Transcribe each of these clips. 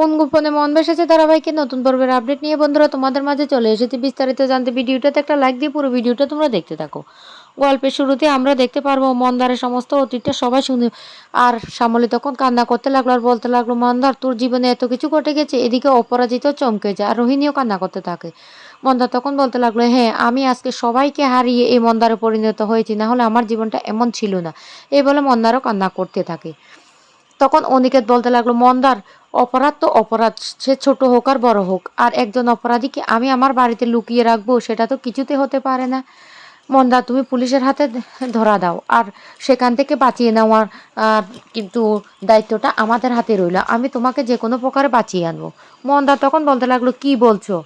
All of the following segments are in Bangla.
কোন গোপনে মন বসেছে ধারাবাহিকের নতুন পর্বের আপডেট নিয়ে। বন্ধুরা, তোমাদের মাঝে চলে এসেছে বিস্তারিত জানতে। ভিডিওটাতে একটা লাইক দিয়ে পুরো ভিডিওটা তোমরা দেখতে থাকো। গল্পের শুরুতে আমরা দেখতে পারব মন্দারের সমস্ত অতীতটা সবাই শুনে। আর শ্যামলী তখন কান্না করতে লাগল আর বলতে লাগল, মন্দার, তোর জীবনে এত কিছু ঘটে গেছে, এদিকে অপরাজিত চমকে যায় আর রোহিণীও কান্না করতে থাকে। মন্দার তখন বলতে লাগল হ্যাঁ আমি আজকে সবাইকে হারিয়ে এই মন্দারে পরিণত হয়েছি, না হলে আমার জীবনটা এমন ছিল না। এই বলে মন্দারও কান্না করতে থাকে। তখন অনিকেত বলতে লাগল, মন্দার অপরাধ তো অপরাধ, সে ছোট হোক আর বড় হোক। আর একজন অপরাধীকে আমি আমার বাড়িতে লুকিয়ে রাখব, সেটা তো কিছুতে হতে পারে না। মন্দা, তুমি পুলিশের হাতে ধরা দাও, আর সেখান থেকে বাঁচিয়ে নেওয়ার কিন্তু দায়িত্বটা আমাদের হাতে রইল, আমি তোমাকে যে কোনো প্রকারে বাঁচিয়ে আনব। মন্দা তখন বলতে লাগল, কি বলছো?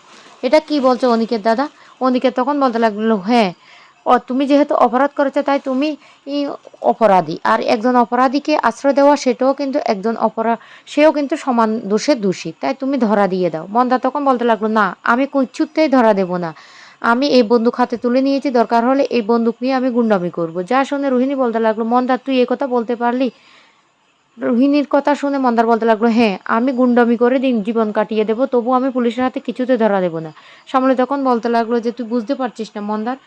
এটা কি বলছো অনিকের দাদা? অনিকের তখন বলতে লাগল হ্যাঁ ও তুমি যেহেতু অপরাধ করেছ, তাই তুমি অপরাধী। আর একজন অপরাধীকে আশ্রয় দেওয়া, সেটাও কিন্তু একজন অপরাধ সেও কিন্তু সমান দোষে দোষী। তাই তুমি ধরা দিয়ে দাও। মন্দা তখন বলতে লাগল, না, আমি কিছুতেই ধরা দেব না। আমি এই বন্দুক হাতে তুলে নিয়েছি, দরকার হলে এই বন্দুক নিয়ে আমি গুন্ডামি করব। যা শুনে রোহিণী বলতে লাগল মন্দার তুই এ কথা বলতে পারলি? রোহিণীর কথা শুনে মন্দার বলতে লাগল হ্যাঁ আমি গুন্ডামি করে দিন জীবন কাটিয়ে দেবো তবু আমি পুলিশের হাতে কিছুতে ধরা দেবো না। সামলে তখন বলতে লাগল যে, তুই বুঝতে পারছিস না মন্দার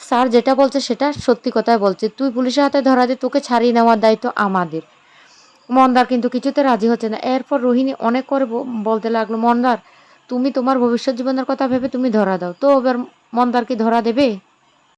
স্যার, যেটা বলছে সেটা সত্যি কথাই বলছে। তুই পুলিশের হাতে ধরা দে, তোকে ছাড়িয়ে নেওয়ার দায়িত্ব আমাদের। মন্দার কিন্তু কিছুতে রাজি হচ্ছে না। এরপর রোহিণী অনেক করে বলতে লাগল, মন্দার, তুমি তোমার ভবিষ্যৎ জীবনের কথা ভেবে তুমি ধরা দাও। তো এবার মন্দার কি ধরা দেবে?